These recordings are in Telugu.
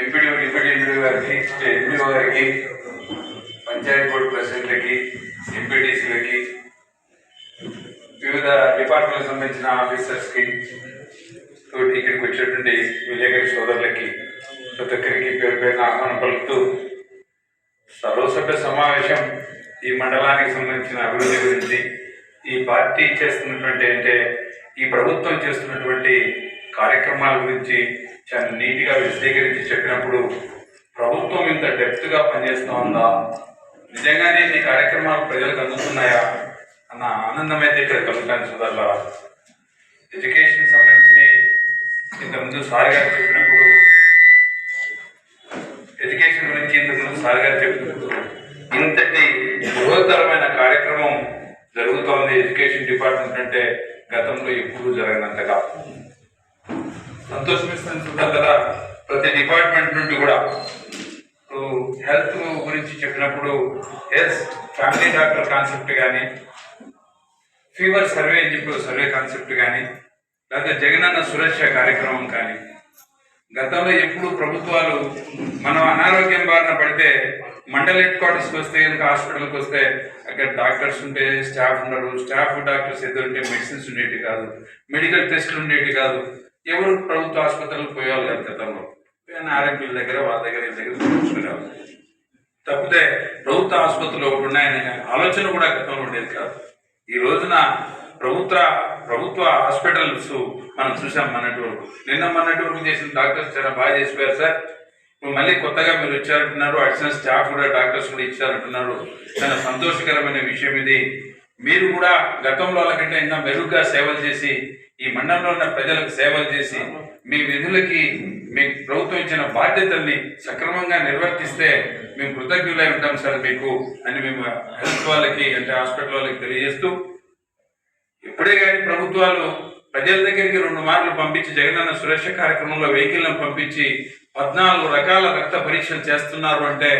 ఎంపీడీ డిప్యూటీ గారికి ఎంపీఓ గారికి పంచాయతీ బోర్డు ప్రెసిడెంట్లకి ఎంపీటీసీలకి వివిధ డిపార్ట్మెంట్ సంబంధించిన ఆఫీసర్స్కి తోటి ఇక్కడికి వచ్చినటువంటి విలేకరి సోదరులకి ప్రతి ఒక్కరికి పేరు పేరున ఆహ్వానం పలుకుతూ సర్వసభ్య సమావేశం ఈ మండలానికి సంబంధించిన అభివృద్ధి గురించి ఈ పార్టీ చేస్తున్నటువంటి అంటే ఈ ప్రభుత్వం చేస్తున్నటువంటి కార్యక్రమాల గురించి చాలా నీట్గా విశదీకరించి చెప్పినప్పుడు ప్రభుత్వం ఇంత డెప్త్గా పనిచేస్తూ ఉందా? నిజంగానే ఈ కార్యక్రమాలు ప్రజలకు అందుతున్నాయా? అన్న ఆనందం అయితే ఇక్కడ కలుగుతాను సోదరుల ఎడ్యుకేషన్ సంబంధించి ఇంతకుముందు సార్ గారు చెప్పినప్పుడు ఎడ్యుకేషన్ గురించి ఇంతకుముందు సార్ గారు చెప్పినప్పుడు ఇంతటి బృహతరమైన కార్యక్రమం జరుగుతోంది. ఎడ్యుకేషన్ డిపార్ట్మెంట్ అంటే గతంలో ఎప్పుడూ జరగనంతగా. సంతోషమిస్తుంది చూద్దాం కదా ప్రతి డిపార్ట్మెంట్ నుండి కూడా. హెల్త్ గురించి చెప్పినప్పుడు ఎస్ ఫ్యామిలీ డాక్టర్ కాన్సెప్ట్ కానీ ఫీవర్ సర్వే అని చెప్పి సర్వే కాన్సెప్ట్ కానీ లేకపోతే జగనన్న సురక్ష కార్యక్రమం కానీ గతంలో ఎప్పుడు ప్రభుత్వాలు మనం అనారోగ్యం బారిన పడితే మండల హెడ్ క్వార్టర్స్కి వస్తే కనుక హాస్పిటల్కి వస్తే అక్కడ డాక్టర్స్ ఉంటే స్టాఫ్ ఉండరు. స్టాఫ్ డాక్టర్స్ ఎదురుంటే మెడిసిన్స్ ఉండేవి కాదు. మెడికల్ టెస్ట్లు ఉండేవి కాదు. ఎవరు ప్రభుత్వ ఆసుపత్రులకు పోయేవాళ్ళు కాదు గతంలో ఆరోగ్యుల దగ్గర వాళ్ళ దగ్గర వీళ్ళ దగ్గర చూసుకునేవాళ్ళు తప్పితే ప్రభుత్వ ఆసుపత్రులు ఒకటి ఉన్నాయనే ఆలోచన కూడా గతంలో ఉండేది కాదు. ఈ రోజున ప్రభుత్వ ప్రభుత్వ హాస్పిటల్స్ మనం చూసాం మొన్నటి వరకు. నిన్న మొన్నటి వరకు చేసిన డాక్టర్స్ చాలా బాగా చేసిపోయారు సార్. ఇప్పుడు మళ్ళీ కొత్తగా మీరు వచ్చారంటున్నారు అడిషనల్ స్టాఫ్ కూడా డాక్టర్స్ కూడా ఇచ్చారంటున్నారు. చాలా సంతోషకరమైన విషయం ఇది. మీరు కూడా గతంలో వాళ్ళకంటే ఇంకా మెరుగ్గా సేవలు చేసి ఈ మండలంలో ఉన్న ప్రజలకు సేవలు చేసి మీ విధులకి మీ ప్రభుత్వం ఇచ్చిన బాధ్యతల్ని సక్రమంగా నిర్వర్తిస్తే మేము కృతజ్ఞులై ఉంటాం సార్ మీకు అని మేము హెల్త్ వాళ్ళకి అంటే హాస్పిటల్ వాళ్ళకి తెలియజేస్తూ ఇప్పుడే కానీ ప్రభుత్వాలు ప్రజల దగ్గరికి రెండు మార్లు పంపించి జగనన్న సురక్ష కార్యక్రమంలో వెహికల్ను పంపించి పద్నాలుగు రకాల రక్త పరీక్షలు చేస్తున్నారు అంటే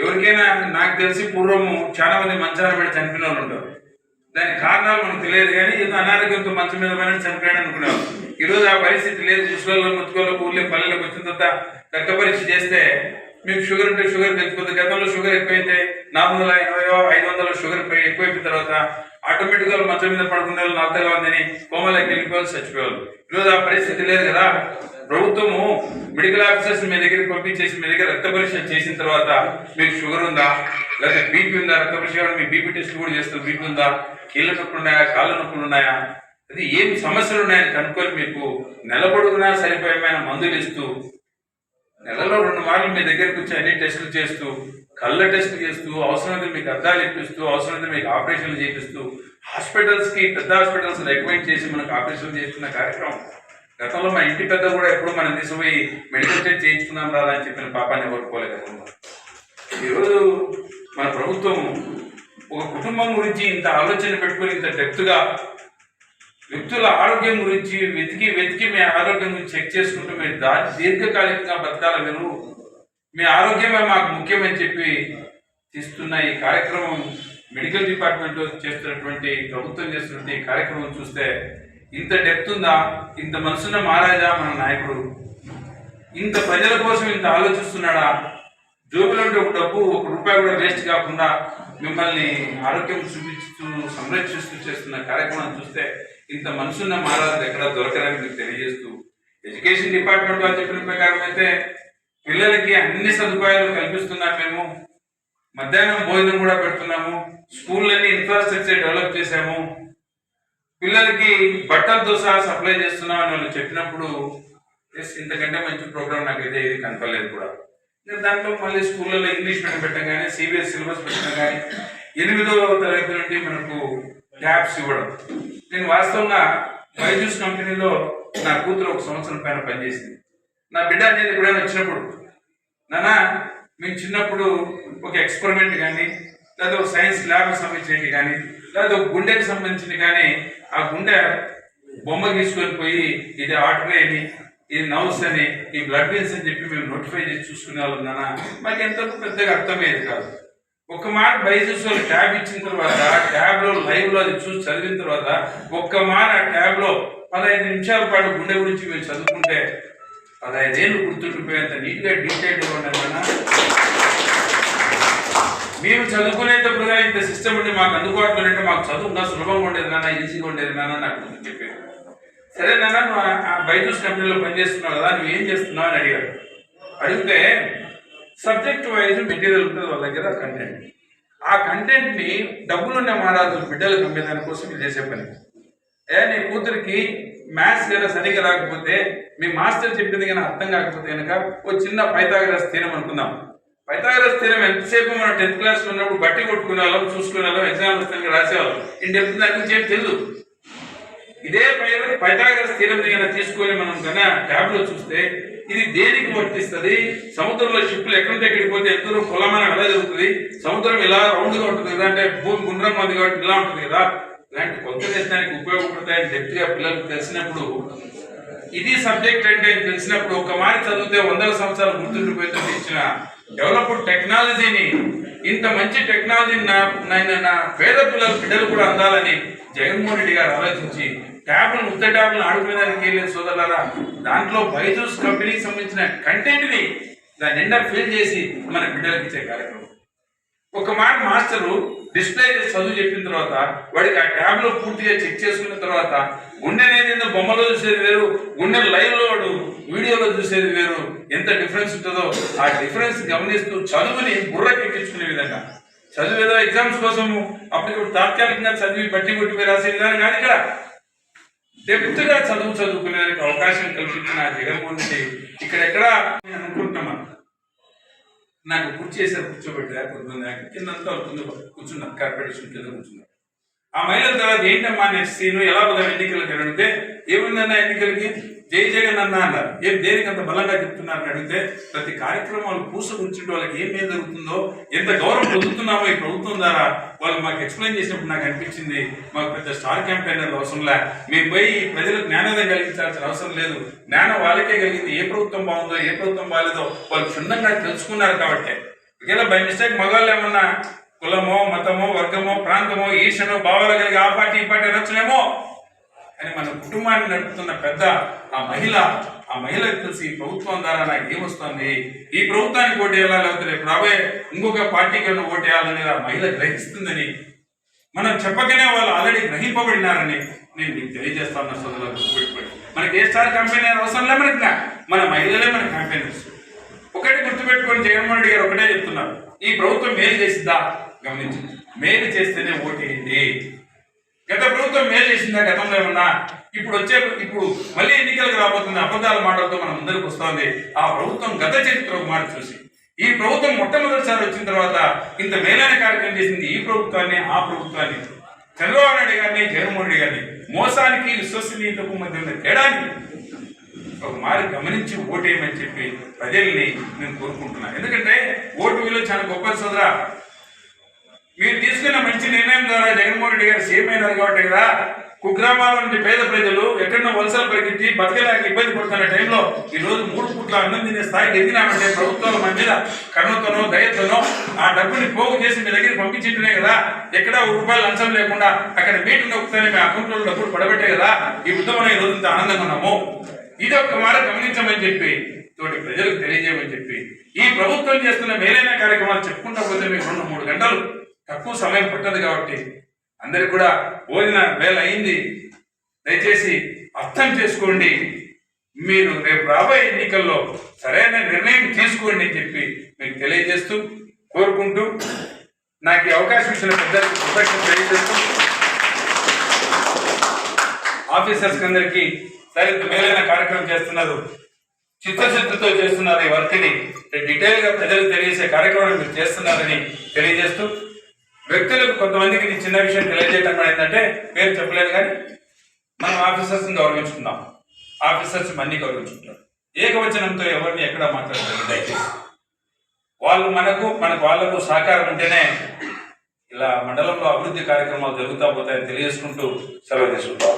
ఎవరికైనా నాకు తెలిసి పూర్వము చాలా మంది మంచాల మీద చనిపోయిన వాళ్ళు ఉంటారు. దానికి కారణాలు మనకు తెలియదు కానీ ఏదో అనారోగ్యంతో మంచం మీద పైన చనిపోయాడు అనుకున్నాం. ఈ రోజు ఆ పరిస్థితి లేదు. ముసుగులో ముత్తుకోలో ఊర్లో పల్లెలకు వచ్చిన తర్వాత రక్త పరీక్ష చేస్తే మీకు షుగర్ ఉంటే షుగర్ తెచ్చుకుంది గతంలో షుగర్ ఎక్కువైతే నాలుగు వందల ఎనభై ఐదు వందల షుగర్ ఎక్కువైపోయిన తర్వాత ఆటోమేటిక్గా మంచం మీద పడుకునే వాళ్ళు నత్తగా ఉందని కోమలకి వెళ్ళిపోవాలి చచ్చిపోవాలి ఈరోజు ఆ పరిస్థితి లేదు కదా. ప్రభుత్వము మెడికల్ ఆఫీసర్స్ మీ దగ్గరికి పంపించేసి మీ దగ్గర రక్త పరీక్ష చేసిన తర్వాత మీకు షుగర్ ఉందా? లేకపోతే బీపీ ఉందా? రక్త పరీక్ష మీ బీపీ టెస్ట్ కూడా చేస్తారు. బీపీ ఉందా? కీళ్ళ నొప్పులు ఉన్నాయా? కాళ్ళ నొప్పులు ఉన్నాయా? అది ఏం సమస్యలు ఉన్నాయని కనుక్కొని మీకు నిలబడుకున్నా సరిపోయమైన మందులు ఇస్తూ నెలలో రెండు మార్లు మీ దగ్గరికి వచ్చి అన్ని టెస్టులు చేస్తూ కళ్ళ టెస్ట్ చేస్తూ అవసరమైతే మీకు అద్దాలు ఇప్పిస్తూ అవసరమైతే మీకు ఆపరేషన్లు చేపిస్తూ హాస్పిటల్స్కి పెద్ద హాస్పిటల్స్ రికమెండ్ చేసి మనకు ఆపరేషన్ చేస్తున్న కార్యక్రమం. గతంలో మా ఇంటి పెద్ద కూడా ఎప్పుడు మనం తీసుకుపోయి మెడికల్ టెస్ట్ చేయించుకుందాం రాదా అని చెప్పిన పాపాన్ని కోరుకోలేదు గతంలో ఈరోజు మన ప్రభుత్వం ఒక కుటుంబం గురించి ఇంత ఆలోచన పెట్టుకొని ఇంత డెప్త్గా వ్యక్తుల ఆరోగ్యం గురించి వెతికి వెతికి మీ ఆరోగ్యం గురించి చెక్ చేసుకుంటూ మీరు దా దీర్ఘకాలికంగా బతకాల మీరు మీ ఆరోగ్యమే మాకు ముఖ్యమని చెప్పి తీస్తున్న ఈ కార్యక్రమం మెడికల్ డిపార్ట్మెంట్లో చేస్తున్నటువంటి ప్రభుత్వం చేస్తున్నటువంటి ఈ కార్యక్రమం చూస్తే ఇంత డెప్త్ ఉందా? ఇంత మనసున్న మహారాజా మన నాయకుడు. ఇంత ప్రజల కోసం ఇంత ఆలోచిస్తున్నాడా? జోబులంటే ఒక డబ్బు ఒక రూపాయి కూడా వేస్ట్ కాకుండా మిమ్మల్ని ఆరోగ్యం చూపిస్తూ సంరక్షిస్తూ చేస్తున్న కార్యక్రమం చూస్తే ఇంత మనసున్న మహారాజు ఎక్కడ దొరకరని మీకు తెలియజేస్తూ ఎడ్యుకేషన్ డిపార్ట్మెంట్ వాళ్ళు చెప్పిన ప్రకారం అయితే పిల్లలకి అన్ని సదుపాయాలు కల్పిస్తున్నాం మేము. మధ్యాహ్నం భోజనం కూడా పెడుతున్నాము. స్కూళ్ళని ఇన్ఫ్రాస్ట్రక్చర్ డెవలప్ చేశాము. పిల్లలకి బట్టలతో సహా సప్లై చేస్తున్నాం అని వాళ్ళు చెప్పినప్పుడు ఎస్ ఇంతకంటే మంచి ప్రోగ్రామ్ నాకైతే ఇది కనపడలేదు కూడా. ఇంకా దాంట్లో మళ్ళీ స్కూళ్ళలో ఇంగ్లీష్ మీడియం పెట్టడం కానీ సిబిఎస్ సిలబస్ పెట్టడం కానీ ఎనిమిదవ తరగతి నుండి మనకు ట్యాబ్స్ ఇవ్వడం. నేను వాస్తవంగా బైజూస్ కంపెనీలో నా కూతురు ఒక సంవత్సరం పైన పనిచేసింది. నా బిడ్డ అనేది ఎప్పుడైనా వచ్చినప్పుడు నానా మేము చిన్నప్పుడు ఒక ఎక్స్పెరిమెంట్ కానీ లేదా ఒక సైన్స్ ల్యాబ్ సంబంధించినవి కానీ లేదా ఒక గుండెకి సంబంధించినవి కానీ ఆ గుండె బొమ్మ తీసుకొని పోయి ఇది ఆర్టరీ అని ఇది నవ్స్ అని ఈ బ్లడ్ వెయిన్స్ అని చెప్పి మేము నోటిఫై చేసి చూసుకునే వాళ్ళం నాన్న. మాకు ఎంతో పెద్దగా అర్థమయ్యేది కాదు. ఒక్క మాట బైజూస్ వాళ్ళు ట్యాబ్ ఇచ్చిన తర్వాత ట్యాబ్లో లైవ్లో అది చూసి చదివిన తర్వాత ఒక్క మాట ఆ ట్యాబ్లో పదహైదు నిమిషాల పాటు గుండె గురించి మేము చదువుకుంటే పదహైదేళ్ళు గుర్తుండిపోయేంత నీట్గా డీటెయిల్గా ఉండేమన్నా మేము చదువుకునేటప్పుడు కానీ ఇంత సిస్టమ్ ఉండి మాకు అందుబాటులో ఉంటే మాకు చదువుగా సులభంగా ఉండేది నాన్న ఈజీగా ఉండేది నాన్న నాకు గుర్తు చెప్పారు సరే నాన్న నువ్వు ఆ- బైజూస్ కంపెనీలో పనిచేస్తున్నావు కదా నువ్వు ఏం చేస్తున్నావు అని అడిగాడు. అడిగితే సబ్జెక్ట్ వైజ్ మెటీరియల్ ఉంటుంది వాళ్ళ దగ్గర కంటెంట్ ఆ కంటెంట్ని డబ్బులు డబ్బులున్న మహారాజులు బిడ్డలకు అమ్మేదాని దానికోసం ఇది చేసే పని. ఏ నీ కూతురికి మ్యాథ్స్ కనుక సరిగ్గా రాకపోతే మీ మాస్టర్ చెప్పింది కనుక అర్థం కాకపోతే కనుక ఓ చిన్న పైతాగరస్ తీరం అనుకుందాం. పైతాగరస్ తీరం ఎంతసేపు మనం టెన్త్ క్లాస్లో ఉన్నప్పుడు బట్టి కొట్టుకునే వాళ్ళం చూసుకునే వాళ్ళం ఎగ్జామ్ వస్తానికి రాసేవాళ్ళం. ఇన్ డెప్త్ దాని గురించి తెలుసు తెలియదు ఇదే పై- పైతాగ్రస్ స్థిరం కనుక తీసుకొని మనం కన్నా ట్యాబ్లో చూస్తే ఇది దేనికి వర్తిస్తుంది? సముద్రంలో షిప్లు ఎక్కడి నుంచి ఎక్కడికి పోతే ఎదురు కులమైన అలా జరుగుతుంది. సముద్రం ఇలా రౌండ్గా ఉంటుంది కదా అంటే భూమి గుండ్రం ఉంది కాబట్టి ఇలా ఉంటుంది కదా. ఇలాంటి కొత్త ఉపయోగపడతాయని డెప్త్ పిల్లలకు తెలిసినప్పుడు ఇది సబ్జెక్ట్ అంటే తెలిసినప్పుడు ఒక మారి చదివితే వందల సంవత్సరాలు గుర్తుండిపోతుంది ఇచ్చిన డెవలప్డ్ టెక్నాలజీని ఇంత మంచి టెక్నాలజీని నా నా- నా పేద పిల్లల బిడ్డలు కూడా అందాలని జగన్మోహన్ రెడ్డి గారు ఆలోచించి ట్యాబ్లు ఉత్త ట్యాబ్లను ఆడుకునేదానికి వెళ్ళిన సోదరులారా. దాంట్లో బైజూస్ కంపెనీకి సంబంధించిన కంటెంట్ని దాని నిండా ఫిల్ చేసి మన బిడ్డలకు ఇచ్చే కార్యక్రమం. ఒక మాట మాస్టరు డిస్ప్లే చేసి చదువు చెప్పిన తర్వాత వాడికి ఆ ట్యాబ్లో పూర్తిగా చెక్ చేసుకున్న తర్వాత గుండె అనేది బొమ్మలో చూసేది వేరు గుండె లైవ్లో వాడు వీడియోలో చూసేది వేరు ఎంత డిఫరెన్స్ ఉంటుందో ఆ డిఫరెన్స్ గమనిస్తూ చదువుని బుర్రకెక్కించుకునే విధంగా. చదువు ఏదో ఎగ్జామ్స్ కోసము అప్పటికప్పుడు తాత్కాలికంగా చదివి బట్టి కొట్టి రాసే విధానం కానీ ఇక్కడ. డెప్త్గా చదువు చదువుకునేదానికి అవకాశం కల్పించిన జగన్మోహన్ రెడ్డి ఇక్కడెక్కడ అనుకుంటున్నాను నాకు కుర్చీ వేసారు కూర్చోబెట్టారు కొంతమంది కిందంతా అవుతుంది కూర్చున్నారు కార్పొరేషన్ కింద కూర్చున్నారు. ఆ మహిళల తర్వాత ఏంటమ్మా నెక్స్ట్ సీను ఎలా పోదాం ఎన్నికలకు అని అడిగితే ఏముందన్న ఎన్నికలకి? జై జగన్ అన్న అన్నారు ఏం దేనికి అంత బలంగా చెప్తున్నారని అడిగితే ప్రతి కార్యక్రమాలు పూస కూర్చుంటే వాళ్ళకి ఏం ఏం జరుగుతుందో ఎంత గౌరవం పొందుతున్నామో ఈ ప్రభుత్వం ద్వారా వాళ్ళు మాకు ఎక్స్ప్లెయిన్ చేసినప్పుడు నాకు అనిపించింది. మాకు పెద్ద స్టార్ క్యాంపెయినర్ అవసరం లే. మేము పోయి ప్రజలకు జ్ఞానోదయం కలిగించాల్సిన అవసరం లేదు. జ్ఞానం వాళ్ళకే కలిగింది. ఏ ప్రభుత్వం బాగుందో ఏ ప్రభుత్వం బాగాలేదో వాళ్ళు క్షుణ్ణంగా తెలుసుకున్నారు కాబట్టి. ఒకవేళ బై మిస్టేక్ మగవాళ్ళు ఏమన్నా కులమో మతమో వర్గమో ప్రాంతమో ఈర్షనో భావాలు కలిగి ఆ పార్టీ ఈ పార్టీ నచ్చలేమో అని మన కుటుంబాన్ని నడుపుతున్న పెద్ద ఆ మహిళ ఆ మహిళకు తెలిసి ప్రభుత్వం ద్వారా నాకు ఏమొస్తుంది? ఈ ప్రభుత్వానికి ఓటు వేయాలా? లేకపోతే రేపు రాబోయే ఇంకొక పార్టీకి ఏమైనా ఓటు వేయాలనేది ఆ మహిళ గ్రహిస్తుందని మనం చెప్పకనే వాళ్ళు ఆల్రెడీ గ్రహింపబడినారని నేను మీకు తెలియజేస్తాను సోదరులు గుర్తుపెట్టుకోండి. మనకి ఏ స్టార్ కంపెనీ అవసరం లే మనకి మన మహిళలే మన కంపెనీస్ ఒకటి గుర్తుపెట్టుకొని జగన్మోహన్ రెడ్డి గారు ఒకటే చెప్తున్నారు. ఈ ప్రభుత్వం మేలు చేసిద్దా? గమనించండి. మేలు చేస్తేనే ఓటేయండి గత ప్రభుత్వం మేలు చేసిందా? గతంలో ఏమన్నా? ఇప్పుడు వచ్చే ఇప్పుడు మళ్ళీ ఎన్నికలకు రాబోతున్న అబద్ధాల మాటలతో మనం ముందరికి వస్తోంది. ఆ ప్రభుత్వం గత చరిత్ర ఒక మాట చూసి. ఈ ప్రభుత్వం మొట్టమొదటిసారి వచ్చిన తర్వాత ఇంత మేలైన కార్యక్రమం చేసింది ఈ ప్రభుత్వాన్ని ఆ ప్రభుత్వాన్ని. చంద్రబాబు నాయుడు గారిని జగన్మోహన్ రెడ్డి గారిని. మోసానికి విశ్వసనీయతకు మధ్య ఉన్న తేడాన్ని ఒక మారి గమనించి ఓటేయమని చెప్పి ప్రజల్ని నేను కోరుకుంటున్నాను ఎందుకంటే ఓటు విలువ చాలా గొప్ప సోదరా. మీరు తీసుకున్న మంచి నిర్ణయం ద్వారా జగన్మోహన్ రెడ్డి గారు సీఎం అయినారు కాబట్టి కదా. కుగ్రామాల నుండి పేద ప్రజలు ఎక్కడో వలసలు పరిగెత్తి బతకలేక ఇబ్బంది పడుతున్న టైంలో ఈ రోజు మూడు పూట్ల అన్నం తినే స్థాయికి ఎదిగినామంటే ప్రభుత్వాల మన మీద కరుణతోనో దయతోనో ఆ డబ్బుని పోగు చేసి మీ దగ్గర పంపించింటేనే కదా. ఎక్కడ ఒక రూపాయలు లంచం లేకుండా అక్కడ మీటింగ్ నొక్కుతానే మీ అకౌంట్లో డబ్బులు పడబట్టే కదా. ఈ ఉద్యమం ఈ రోజు ఇంత ఆనందంగా ఉన్నాము. ఇది ఒక్క మాట గమనించమని చెప్పి తోటి ప్రజలకు తెలియజేయమని చెప్పి ఈ ప్రభుత్వం చేస్తున్న మేలైన కార్యక్రమాలు చెప్పుకుంటా పోతే మీకు రెండు మూడు గంటలు తక్కువ సమయం పట్టదు కాబట్టి అందరికి కూడా భోజన వేళ అయింది. దయచేసి అర్థం చేసుకోండి. మీరు రేపు రాబోయే ఎన్నికల్లో సరైన నిర్ణయం తీసుకోండి అని చెప్పి మీకు తెలియజేస్తూ కోరుకుంటూ నాకు ఈ అవకాశం ఇచ్చిన పెద్దలకు కృతజ్ఞత తెలియజేస్తూ ఆఫీసర్స్ అందరికి సరిగ్గా మేలైన కార్యక్రమం చేస్తున్నారు. చిత్తశుద్ధితో చేస్తున్నారు ఈ వర్క్ని. డీటెయిల్గా ప్రజలకు తెలియజేసే కార్యక్రమాన్ని మీరు చేస్తున్నారని తెలియజేస్తూ వ్యక్తులకు కొంతమందికి చిన్న విషయం తెలియజేయటం ఏంటంటే పేరు చెప్పలేదు కానీ మనం ఆఫీసర్స్ గౌరవించుకుందాం. ఆఫీసర్స్ మన్ని గౌరవించుకుంటారు. ఏకవచనంతో ఎవరిని ఎక్కడ మాట్లాడలేదు దయచేసి. వాళ్ళు మనకు మనకు వాళ్ళకు సహకారం ఉంటేనే ఇలా మండలంలో అభివృద్ధి కార్యక్రమాలు జరుగుతా పోతాయని తెలియజేసుకుంటూ సెలవు తీసుకుంటాం.